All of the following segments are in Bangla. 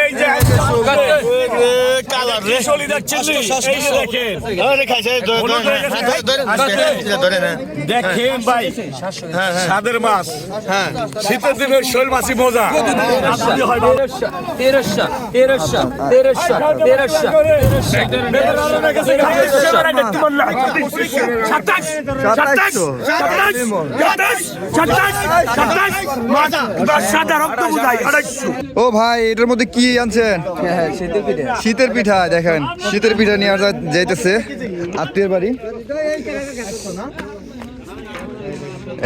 এই যে কালার রেশলি দেখছেন এই যে দেখেন। দেখেন ভাই সাদের মাছ। শীতের দিনের শৈল মাছই মজা। হয়। তেরোশো তেরোশো তেরোশো তেরোশো সাতাশ সাতাশ সাতাশ সাতাশ সাতাশ সাতাশ ভাই হ্যাঁ কি আনছেন? শীতের পিঠা, দেখেন, শীতের পিঠা নিয়ে আসা যাইতেছে। আত্মীয় বাড়ি।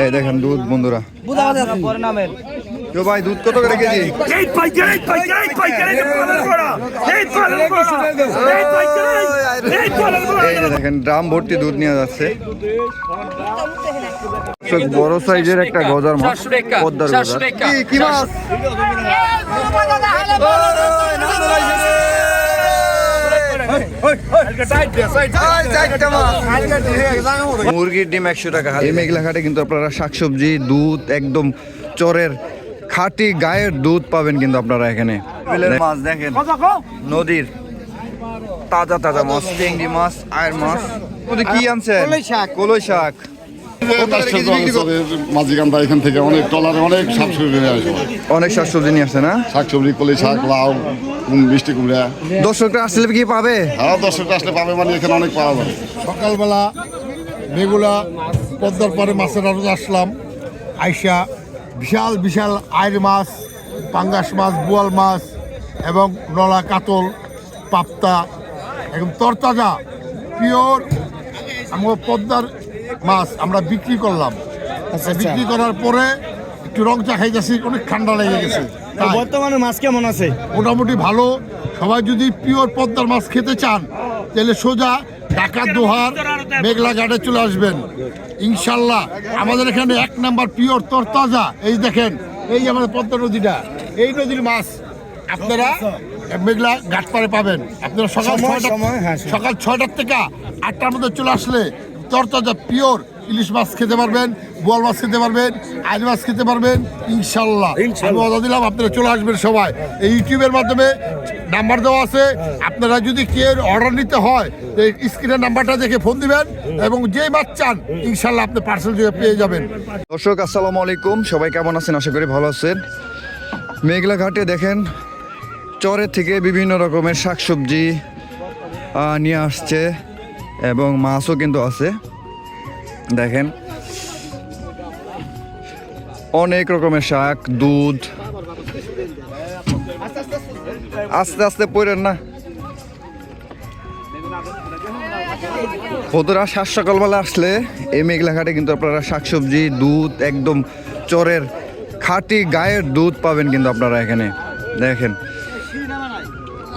এই দেখেন দুধ, বন্ধুরা। তো ভাই দুধ কত করে কেজি এই পাইকার এই পাইকার এই পাইকার এই পালন করা এই পালন করা এই পাইকার এই পালন করা এই দেখেন ড্রাম ভর্তি দুধ নিয়ে যাচ্ছে বড় সাইজের একটা গজার মাছ পদ্মার গজার কি মাছ মুরগির ডিম একশো টাকা এই মেঘলা ঘাটে কিন্তু আপনারা শাকসবজি দুধ একদম চরের খাঁটি গায়ের দুধ পাবেন কিন্তু আপনারা এখানে। মাছ দেখেন নদীর তাজা তাজা মাছ চিংড়ি মাছ আয়ের মাছ। মধ্যে কি আনছে কলই শাক। কলই শাক। মাঝিকান্দা এখান থেকে অনেক টলারে অনেক শাকসবজি নিয়ে অনেক শাকসবজি নিয়ে আসছে না? শাকসবজি কলি শাক লাউ মিষ্টি কুমড়া। দর্শকরা আসলে কি পাবে? আর দর্শক আসলে পাবে মানে এখানে অনেক পাওয়া যাবে সকালবেলা মেগুলা পদ্মার পরে মাছের আসলাম আইসা বিশাল বিশাল আয়ের মাছ পাঙ্গাস মাছ বোয়াল মাছ এবং নলা কাতল পাপ্তা একদম তরতাজা পিওর আমার পদ্মার মাছ আমরা বিক্রি করলাম। বিক্রি করার পরে একটু রং চা খাইতেছি অনেক ঠান্ডা লেগে গেছে। বর্তমানে মাছ কেমন আছে? মোটামুটি ভালো। সবাই যদি পিওর পদ্মার মাছ খেতে চান তাহলে সোজা ঢাকা দোহার মেঘলা ঘাটে চলে আসবেন। ইনশাল্লাহ আমাদের এখানে এক নাম্বার পিওর তরতাজা এই দেখেন এই আমাদের পদ্মা নদীটা এই নদীর মাছ আপনারা মেঘলা ঘাট পারে পাবেন। আপনারা সকাল ছয়টা সকাল ছয়টার থেকে আটটার মধ্যে চলে আসলে তরতাজা পিওর ইলিশ মাছ খেতে পারবেন বোয়াল মাছ খেতে পারবেন আইল মাছ খেতে পারবেন ইনশাল্লাহ। আমি কথা দিলাম আপনারা চলে আসবেন সবাই। এই ইউটিউবের মাধ্যমে নাম্বার দেওয়া আছে আপনারা যদি কেউ অর্ডার নিতে হয় স্ক্রিনের নাম্বারটা দেখে ফোন দিবেন এবং যে মাছ চান ইনশাল্লাহ আপনি পার্সেল পেয়ে যাবেন। দর্শক আসসালামু আলাইকুম। সবাই কেমন আছেন? আশা করি ভালো আছেন। মেঘলা ঘাটে দেখেন চরের থেকে বিভিন্ন রকমের শাকসবজি নিয়ে আসছে এবং মাছও কিন্তু আছে। দেখেন। অনেক রকমের শাক, দুধ। আস্তে আস্তে পড়েন না। বন্ধুরা, সাত সকালবেলা আসলে এই মেঘলা ঘাটে কিন্তু আপনারা শাকসবজি, দুধ, একদম চরের খাঁটি গায়ের দুধ পাবেন কিন্তু আপনারা এখানে। দেখেন,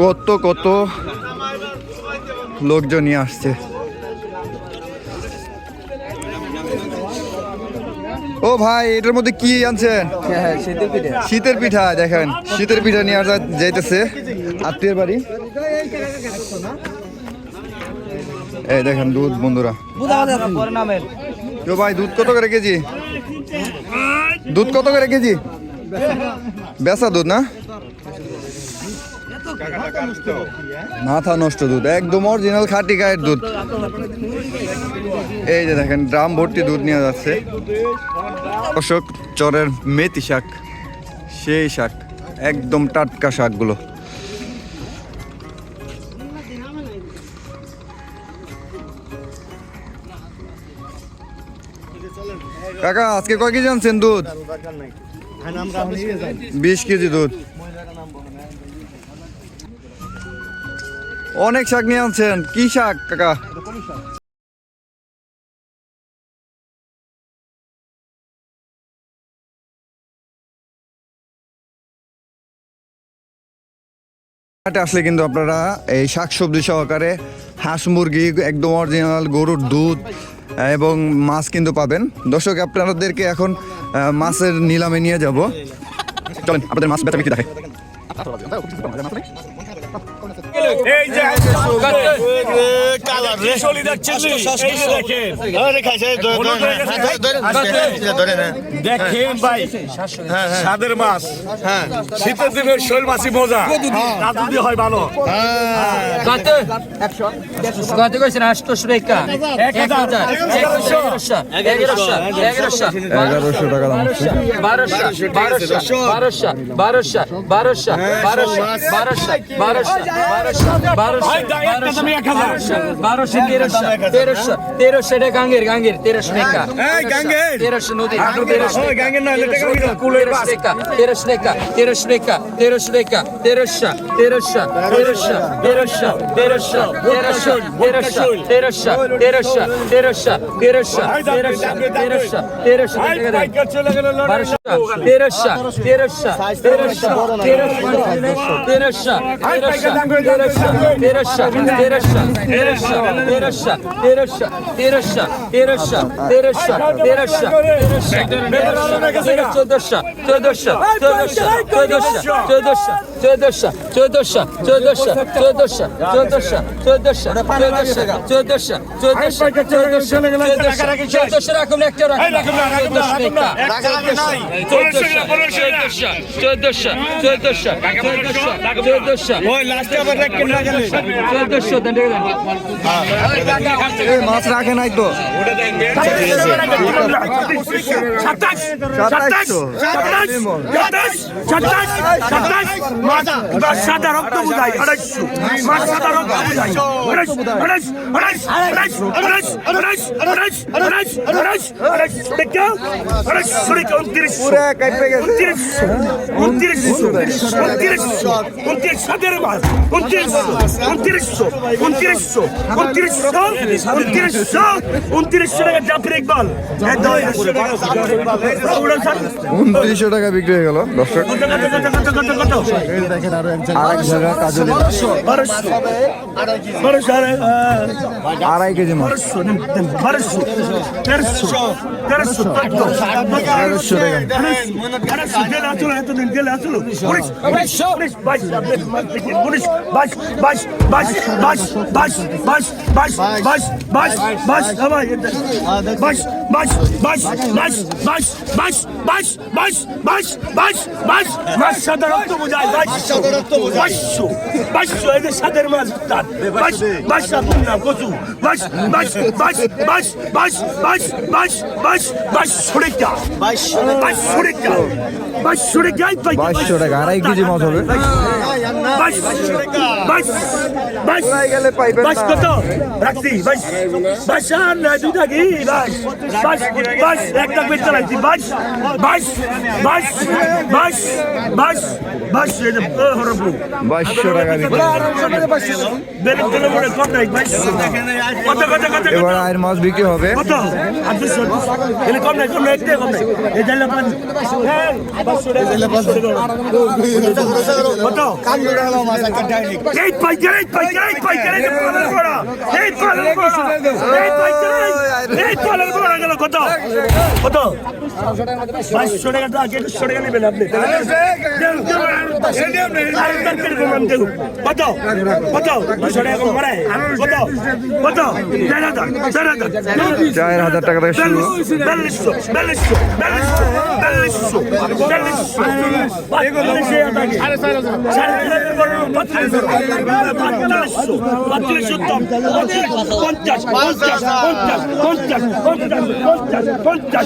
কত কত লোকজনই আসছে। ও ভাই এটার মধ্যে কি আনছেন? হ্যাঁ শীতের পিঠা। দেখেন শীতের পিঠা নিয়ে আসা যাইতেছে আত্মীয়ের বাড়ি। এই দেখেন দুধ বন্ধুরা। তো ভাই দুধ কত করে কেজি? দুধ কত করে কেজি? বেসা দুধ না? মাথা নষ্ট দুধ একদম অরিজিনাল খাঁটি গায়ের দুধ। এই যে দেখেন ড্রাম ভর্তি দুধ নিয়ে যাচ্ছে। অশোক চরের মেথি শাক সেই শাক একদম টাটকা শাকগুলো। কাকা আজকে কয় কেজি আনছেন দুধ? বিশ কেজি দুধ। অনেক শাক নিয়ে আনছেন। কি শাক, কাকা? আসলে কিন্তু আপনারা এই শাকসবজি সহকারে হাঁস মুরগি একদম অরিজিনাল গরুর দুধ এবং মাছ কিন্তু পাবেন। দর্শক, আপনাদেরকে এখন মাছের নিলামে নিয়ে যাব। চলেন, আপনাদের মাছ বেচা বিক্রি দেখে। এই যে কালার দেখছেন এই যে দেখেন হলুদ হয়ে গেছে। দেখেন ভাই সাদের মাছ শীতের দিনে শৈল মাছি মজা তা যদি হয় ভালো কত কইছেন আটশো টাকা এগারোশো এগারোশো এগারোশো এগারোশো টাকা দাম বারোশো বারোশো বারোশো বারোশো বারোশো বারোশো বারোশো বারোশো বারোশো বারোশো বারোশো তেরোশো তেরোশো তেরোশো টাকা গাঙ্গের গাঙ্গের তেরোশো টাকা তেরোশো নদী তেরোশো তেরোশো টাকা তেরোশো টাকা তেরোশো টাকা তেরোশো টাকা তেরোশো তেরোশো তেরোশো তেরোশো তেরোশো তেরোশো তেরোশো তেরোশো তেরোশো তেরোশো তেরোশো তেরোশো তেরোশো তেরোশো বারোশো তেরোশো তেরোশো তেরোশো তেরোশো তেরোশো তেরোশো তেরোশো তেরোশো তেরোশো তেরোশো তেরোশো তেরোশো তেরোশো তেরোশো তেরোশো চোদ্দশো চোদ্দশো চোদ্দশো চোদ্দশো চোদ্দশো চোদ্দশো চোদ্দশো চোদ্দশো চোদ্দশো চোদ্দশো চোদ্দশো চোদ্দশো চোদ্দশো চোদ্দশো চোদ্দশো চোদ্দশো রাখুন একটা চোদ্দশো চোদ্দশো চোদ্দশো চোদ্দশো চোদ্দশো চোদ্দশো চোদ্দশো মাছ রাখে নাই তো মাছ সাদা রক্ত বুঝাই আড়াইশো মাছ সাদা রক্ত বুঝাই উনত্রিশশো উনত্রিশশো উনত্রিশশো উনত্রিশশো উনত্রিশশো উনত্রিশশো উনত্রিশশো উনত্রিশশো টাকা জাফর ইকবাল। উনত্রিশশো টাকা বিক্রি হয়ে গেল দর্শক আড়াই কেজি বারোশো তেরোশো তেরোশো তেরোশো টাকা এতদিন গেলে আসলো উনিশ উনিশ উনিশ বাইশ উনিশ বাইশ বাইশ বাইশ বাইশ বাইশ বাইশ বাইশ বাইশ বাইশ বাইশ আমার বাইশ বাইশ বাইশ বাইশ বাইশ বাইশ বাইশ বাইশ বাইশ বাইশ বাইশ মাছ সাদা রক্ত বোঝায় বাইশ বাইশশো বাইশশো এদের সাদের মাছ তার বাইশ বাইশ আপনার নাম কচু বাইশ বাইশ বাইশ বাইশ বাইশ বাইশ বাইশ বাইশ বাইশ সরেকা বাইশ বাইশ সরেকা বাইশ সরেকা বাইশশো টাকা আড়াই কেজি মাছ হবে গেলে পাইবেন বাইশ না। কত রাখছি বাস বাস আর না দুইটা কি বাস বাস বাস একটা পেট চালাইছি বাস বাস বাস বাস বাস বাস হরবু বাইশশো হবে কত এই তলের এই কত কত বাইশশো টাকা তো আগে দুশো টাকা নেবেন আপনি। কত কত দুশো টাকা কম করায় কত কত হাজার হাজার চার হাজার টাকা থেকে শুরু বিয়াল্লিশশো বিয়াল্লিশশো বিয়াল্লিশশো বিয়াল্লিশশো পঞ্চাশ পঞ্চাশ পঞ্চাশ পঞ্চাশ পঞ্চাশ পঞ্চাশ পঞ্চাশ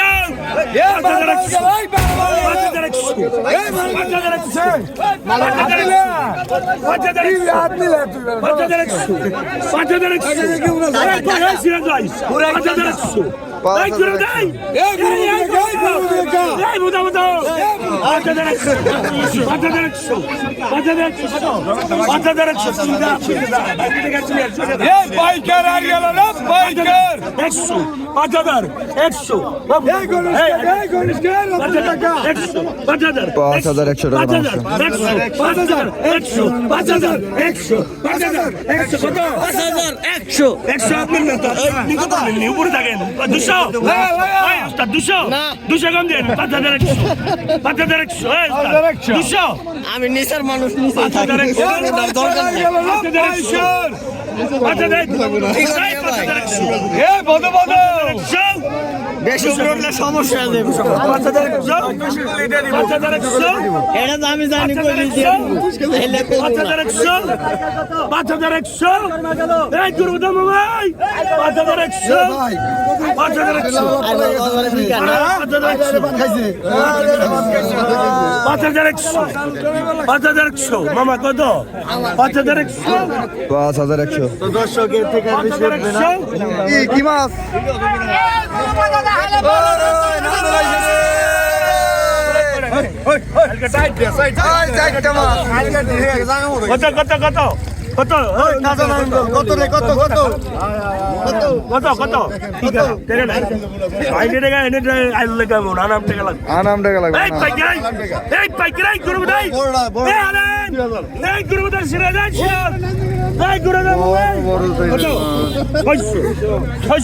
Patates. Patates. Patates. Patates. Patates. পাইকার আর গেল না পাইকার একশো পাঁচ হাজার একশো পাঁচ হাজার একশো টাকা পাঁচ হাজার একশো পাঁচ হাজার একশো পাঁচ হাজার একশো কত পাঁচ হাজার একশো একশো আপনার উপরে থাকেন দুশো ওস্তাদ, দুশো দুশো কম দিয়ে পাঁচ হাজার একশো পাঁচ হাজার একশো দুশো আমি নিচার মানুষ পাঁচ হাজার একশো দরকার নেই পাঁচ হাজার একশো বেশি উপরে সমস্যা আছে এটা তো আমি জানি পাঁচ হাজার একশো পাঁচ হাজার একশো এই দুর্গম ভাই পাঁচ হাজার কি মাছ কত কত কত? কত? কত রে কত কত? কত কত? আনাম টাকা লাগবে। এই পাইকারাই এই পাইকারাই গুরু দাই এই। আলে এই গুরু দাই সিরা দাই সিরা দাই গুরু দাই কত? কত কত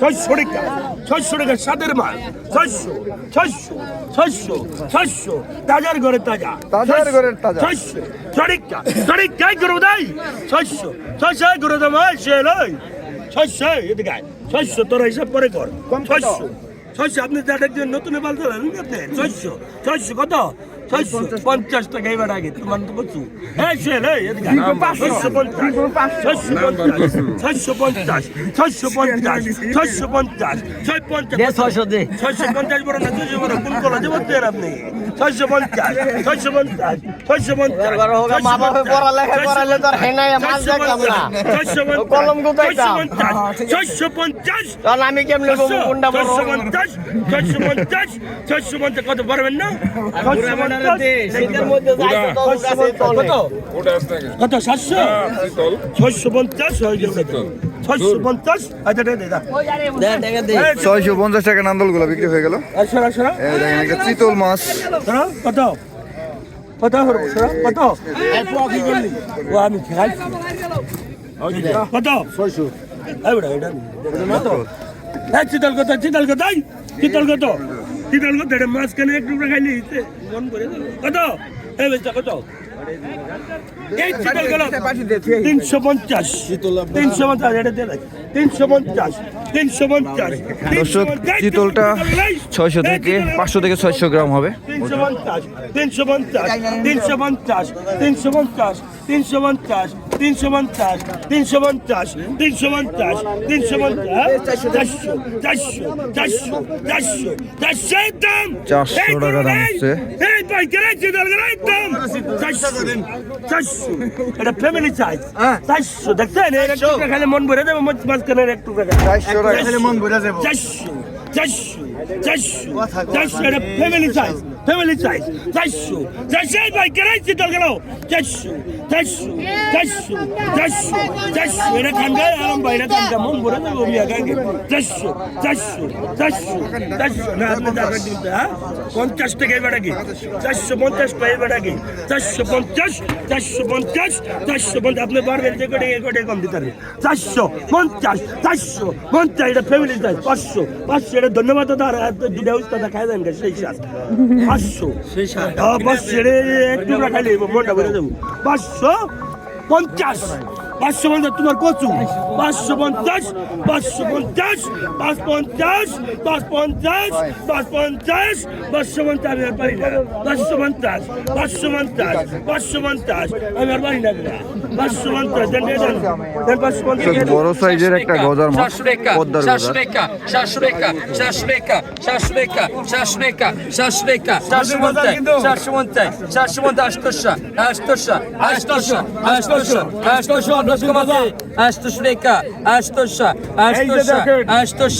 ছয়শো টাকা ছয়শো টাকা সাদের মাল ছয়শো ছয়শো ছয়শো ছয়শো তাজার ঘরে তাজা তাজার ঘরের তাজা। ছয়শো ছড়িকা ছড়িকা গুরু দাই ছয়শো ছয়শো গুরু দাম সে লই ছয়শো এদিকে। ছয়শো তোর হিসাব করে কর ছয়শো ছয়শো আপনি যাদের জন্য নতুন মাল তোলেন ছয়শো ছয়শো কত পঞ্চাশ টাকা এবার আগে তোমার তো বলছি হ্যাঁ সে। ছয়শো পঞ্চাশ ছয়শো পঞ্চাশ ছয়শো পঞ্চাশ ছয়শো পঞ্চাশ ছয়শো পঞ্চাশ ছয় পঞ্চাশ ছয়শো দে ছয়শো পঞ্চাশ বড় না দুশো বড় কোন কলেজে আপনি ছয়শো পঞ্চাশ ছয়শো পঞ্চাশ ছয়শো পঞ্চাশ। ছয়শো ছয়শো পঞ্চাশ ছয়শো পঞ্চাশ আমি কেমনে ছয়শো পঞ্চাশ ছয়শো পঞ্চাশ ছয়শো পঞ্চাশ কত পারবেন না ছয়শো পঞ্চাশ কত? সাতশো? ছয়শো পঞ্চাশ? ছয়শো পঞ্চাশ? আচ্ছা, ছয়শো পঞ্চাশ টাকা নান্দলগুলা বিক্রি হয়ে গেল। একটা চিতল মাছ। কত? কত কত? ও আমি খাইছি কত? ছয়শো চিতল কত চিতল কত? চিতল কত? কত এটা মাঝখানে এক টুকরা খাইলে? হিতে মন করে কত? এই বেচটা কত এই তিনশো পঞ্চাশ। তিনশো পঞ্চাশ এটা দিয়ে তিনশো পঞ্চাশ তিনশো পঞ্চাশ। ছয়শো থেকে পাঁচশো থেকে ছয়শো গ্রাম হবে। তিনশো পঞ্চাশ তিনশো পঞ্চাশ তিনশো পঞ্চাশ তিনশো পঞ্চাশ। তিনশো পঞ্চাশ তিনশো পঞ্চাশ তিনশো পঞ্চাশ তিনশো পঞ্চাশ তিনশো পঞ্চাশ চারশো চারশো চারশো চারশো চারশো একদম! চারশো টাকা দাম হচ্ছে। এই পাইকারি চিতল করে একদম! চারশো চারশো এটা ফ্যামিলি চাই চারশো দেখছেন? এর একটু খালি মন ভরে দেবে মাঝখানে একটু চারশো টাকা খালি মন ভরে দেবে। চারশো চারশো চারশো চারশো এটা ফ্যামিলি সাইজ ফ্যামিলি সাইজ চারশো চারশো ভাই কেরাই চিতল গেল চারশো চারশো চারশো চারশো চারশো এটা খানগা আরাম ভাই এটা খানগা মন ভরে দেবে মিয়া গাঙ্গে চারশো চারশো চারশো চারশো না আপনি যাবেন কিন্তু হ্যাঁ পঞ্চাশ টাকা এবার আগে চারশো পঞ্চাশ টাকা এবার আগে চারশো পঞ্চাশ চারশো পঞ্চাশ চারশো পঞ্চাশ আপনি বারবার যে কোটে এ কোটে কম দিতে পারবেন চারশো পঞ্চাশ চারশো পঞ্চাশ এটা ফ্যামিলি চাই পাঁচশো পাঁচশো এটা ধন্যবাদ দাদা দুটা উস্তাদা খাই দেন সেই সাত পাঁচশো। হ্যাঁ, পাঁচশো। একটু টাকা নেই বলে দেবো। পাঁচশো পঞ্চাশ। পাঁচশো পঞ্চাশ তোমার কচু পাঁচশো পঞ্চাশ পাঁচশো পঞ্চাশ পাঁচ পঞ্চাশ পাঁচ পঞ্চাশ পাঁচ পঞ্চাশ পাঁচশো পঞ্চাশ আমি আর পারি না পাঁচশো পঞ্চাশ পাঁচশো পঞ্চাশ পাঁচশো পঞ্চাশ আমি আর পারি না পাঁচশো পঞ্চাশ দেন দেন দেন পাঁচশো পঞ্চাশ বড় সাইজের একটা গজার মাছ পদ্মার গজার আপনার কমাতে আষ্টশ রেখা আষ্টশ আষ্টশ আষ্টশ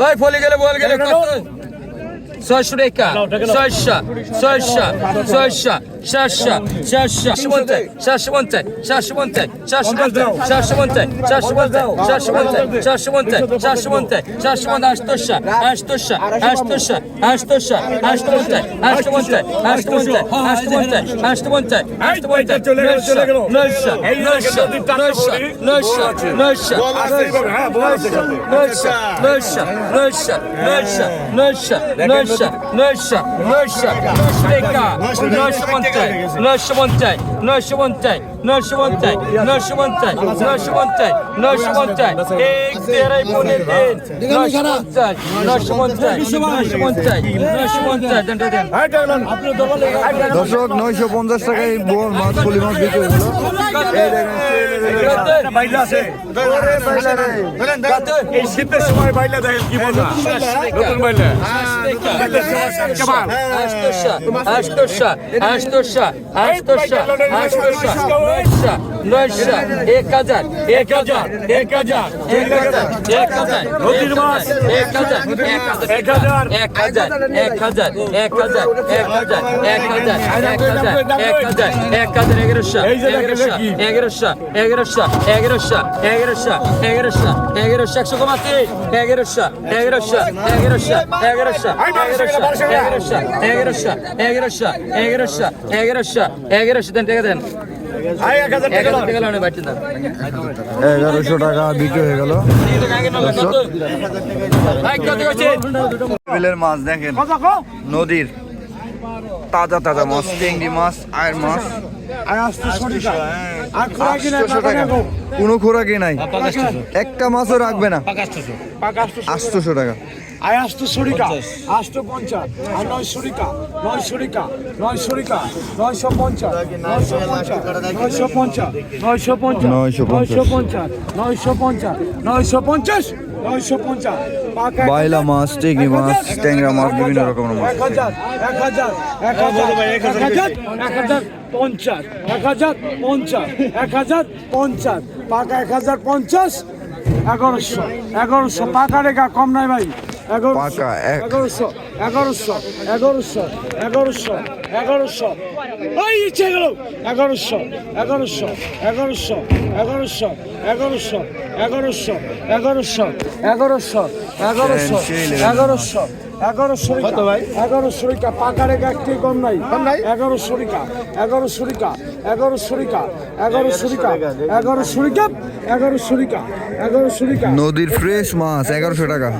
ভাই ফলে গেলে বল গেলে কত ছয়শো রেখা ছয়শো ছয়শো ছয়শো সাতশো সাতশো পঞ্চাশ সাতশো পঞ্চাশ সাতশো পঞ্চাশ সাতশো পঞ্চাশ সাতশো পঞ্চাশ সাতশো পঞ্চাশ সাতশো পঞ্চাশ সাতশো পঞ্চাশ সাতশো পঞ্চাশ সাতশো পঞ্চাশ আষ্টশো আষ্টশো আষ্টশো আষ্টশো আষ্ট পঞ্চাশ আষ্ট পঞ্চাশ আষ্ট পঞ্চাশ আষ্ট পঞ্চাশ আষ্ট পঞ্চাশ আষ্ট পঞ্চাশ নয়শো নয়শো নয়শো নয়শো নয়শো নয়শো নয়শো নয়শো নয়শো নয়শো নয়শো নয়শো নয়শো টাকা নয়শো পঞ্চাশ নয়শো পঞ্চাশ নয়শো পঞ্চাশ নয়শো পঞ্চাশ নয়শো পঞ্চাশ নয়শো পঞ্চাশ নয়শো পঞ্চাশ এক পনেরো তিন নয়শো পঞ্চাশ নয়শো পঞ্চাশ নয়শো পঞ্চাশ নয়শো পঞ্চাশ দর্শক নয়শো পঞ্চাশ টাকায় বড় মাছ পলি মাছ বিক্রি হয়েছিল এই দেখেন এই শীতের সময় বাইলে। দেখেন কি মজা নতুন বাইলে এক হাজার এক হাজার এক হাজার এক হাজার এক হাজার নদীর মাছ। এক হাজার এক হাজার এক হাজার। এক হাজার এক হাজার এক হাজার এক হাজার এক হাজার এক হাজার এক হাজার এক হাজার এগারোশো এই যে দেখেন এগারোশো কি? এগারোশো এগারোশো এগারোশো এগারোশো এগারোশো এগারোশো একশো কমাতে এগারোশো এগারোশো এগারোশো এগারোশো এগারোশো এগারোশো এগারোশো এগারোশো এগারোশো এগারোশো এগারোশো দেন টাকা দেন। এগারোশো টাকা বিক্রি হয়ে গেল। বিলের মাছ দেখেন। নদীর তাজা তাজা মাছ টেংরি মাছ আয়ের মাছ। কোনো খোরাকি নাই। একটা মাছও রাখবে না। আটশোশো টাকা। আয় আষ্ট শরিকা আষ্ট পঞ্চাশ। আর নয় শরিকা নয় শরিকা নয় শরিকা নয়শো পঞ্চাশ নয়শো পঞ্চাশ নয়শো পঞ্চাশ নয়শো পঞ্চাশ নয়শো পঞ্চাশ। নয়শো পঞ্চাশ নয়শো পঞ্চাশ নয়শো পঞ্চাশ পাকা বাইলা মাছ টেংরি মাছ ট্যাংরা মাছ বিভিন্ন রকমের মাছ। এক হাজার এক হাজার এক হাজার এক হাজার এক হাজার পঞ্চাশ এক হাজার পঞ্চাশ এক হাজার পঞ্চাশ পাকা এক হাজার পঞ্চাশ এগারোশো এগারোশো। পাকা রেখা কম নাই ভাই। এগারোশো পাকা এক- এগারোশো এগারোশো এগারোশো এগারোশো এগারোশো ওই ইচ্ছে গেল এগারোশো এগারোশো এগারোশো এগারোশো এগারোশো এগারোশো এগারোশো এগারোশো এগারোশো এগারোশো এগারো শরিকা এগারো শরিকা পাকা রেখা একটি নাই এগারো শরিকা এগারো শরিকা এগারো শরিকা এগারো শরিকা এগারো শরিকা এগারো শরিকা এগারো শরিকা নদীর ফ্রেশ মাছ এগারোশো টাকা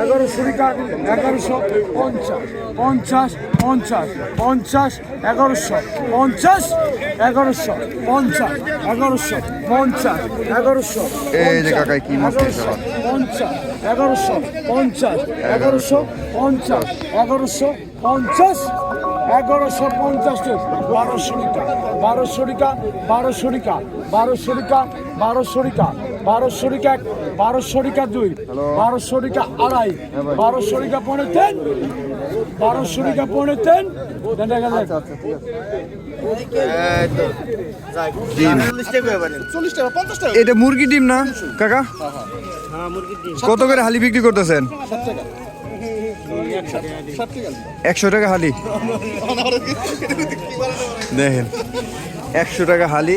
এগারো শরিকা এগারোশো পঞ্চাশ পঞ্চাশ পঞ্চাশ পঞ্চাশ এগারোশো পঞ্চাশ এগারোশো পঞ্চাশ এগারোশো পঞ্চাশ এগারোশো এই যে কাকাই কি মাছ পঞ্চাশ এগারোশো পঞ্চাশ এগারোশো পঞ্চাশ এগারোশো পঞ্চাশ, এগারোশো পঞ্চাশে বারোশরিকা বারোশরিকা বারোশরিকা বারোশরিকা বারোশরিকা বারোশরিকা এক বারোশরিকা দুই বারোশরিকা আড়াই বারোশরিকা পনেরো তেন বারোশরিকা পনেরো তেন দেখা যায় এটা মুরগি ডিম না কাকা? কত করে হালি বিক্রি করতেছেন? একশো টাকা হালি। দেখেন একশো টাকা হালি।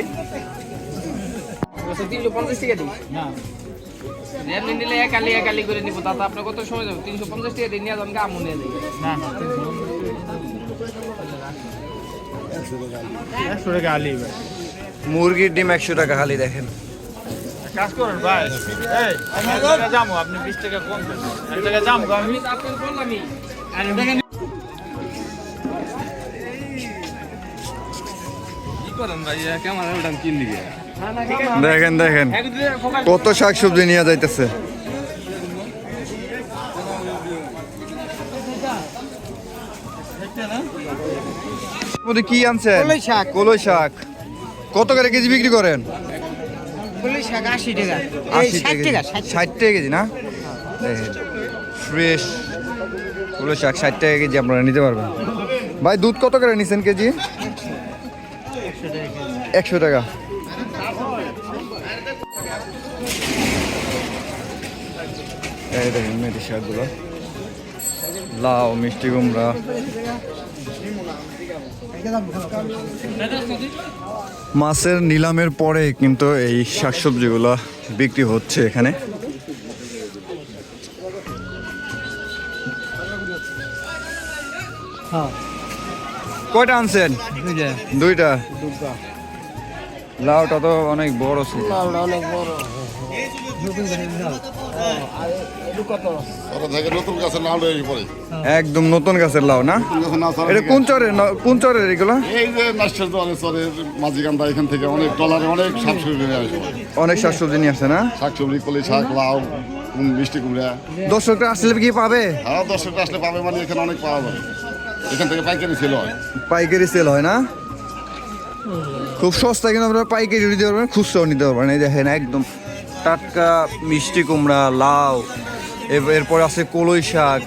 তিনশো পঞ্চাশ টাকা দিই? এমনি নিলে এক আলি এক আলি করে নিবো। তাতে আপনার কত সময় যাবে? তিনশো পঞ্চাশ টাকা দিয়ে নিয়ে যাবেন আমু নিয়ে মুরগির ডিম একশো টাকা খালি দেখেন। দেখেন দেখেন। কত শাক সবজি নিয়ে যাইতেছে। মধ্যে কি আনছেন? কলই শাক। কলই শাক। কত করে কেজি বিক্রি করেন? পুলিশ শাক আশি টাকা। আশি টাকা ষাট টাকা। কেজি না? ফ্রেশ কলই শাক ষাট টাকা কেজি আপনারা নিতে পারবেন। ভাই দুধ কত করে নিছেন কেজি? একশো টাকা। এই দেখেন মেথি শাকগুলো। লাউ মিষ্টি কুমড়া। মাছের নিলামের পরে কিন্তু এই শাকসবজিগুলো বিক্রি হচ্ছে এখানে। কয়টা আনছেন? দুইটা। লাউটা তো অনেক বড় ছিল। অনেক বড়। থেকে নতুন গাছের নাম পরে। একদম নতুন গাছের লাউ না? এটা কোন চরের কোন চরের এগুলো? এই যে নাস্টের দোয়ারে চরের মাঝিকান্দা এখান থেকে অনেক টলারে অনেক শাকসবজি নিয়ে আসে। অনেক শাকসবজি নিয়ে আসছে না? শাকসবজি কলি শাক লাউ মিষ্টি কুমড়া। দর্শকরা আসলে কি পাবে? আর দর্শকটা আসলে পাবে মানে এখানে অনেক পাওয়া যাবে এখান থেকে পাইকারি ছিল পাইকারি সেল হয় না? খুব সস্তা কিন্তু আপনারা পাইকারি নিতে পারবেন খুচরাও নিতে পারবেন। এই দেখেন একদম টাটকা মিষ্টি কুমড়া লাউ এরপর আছে কলই শাক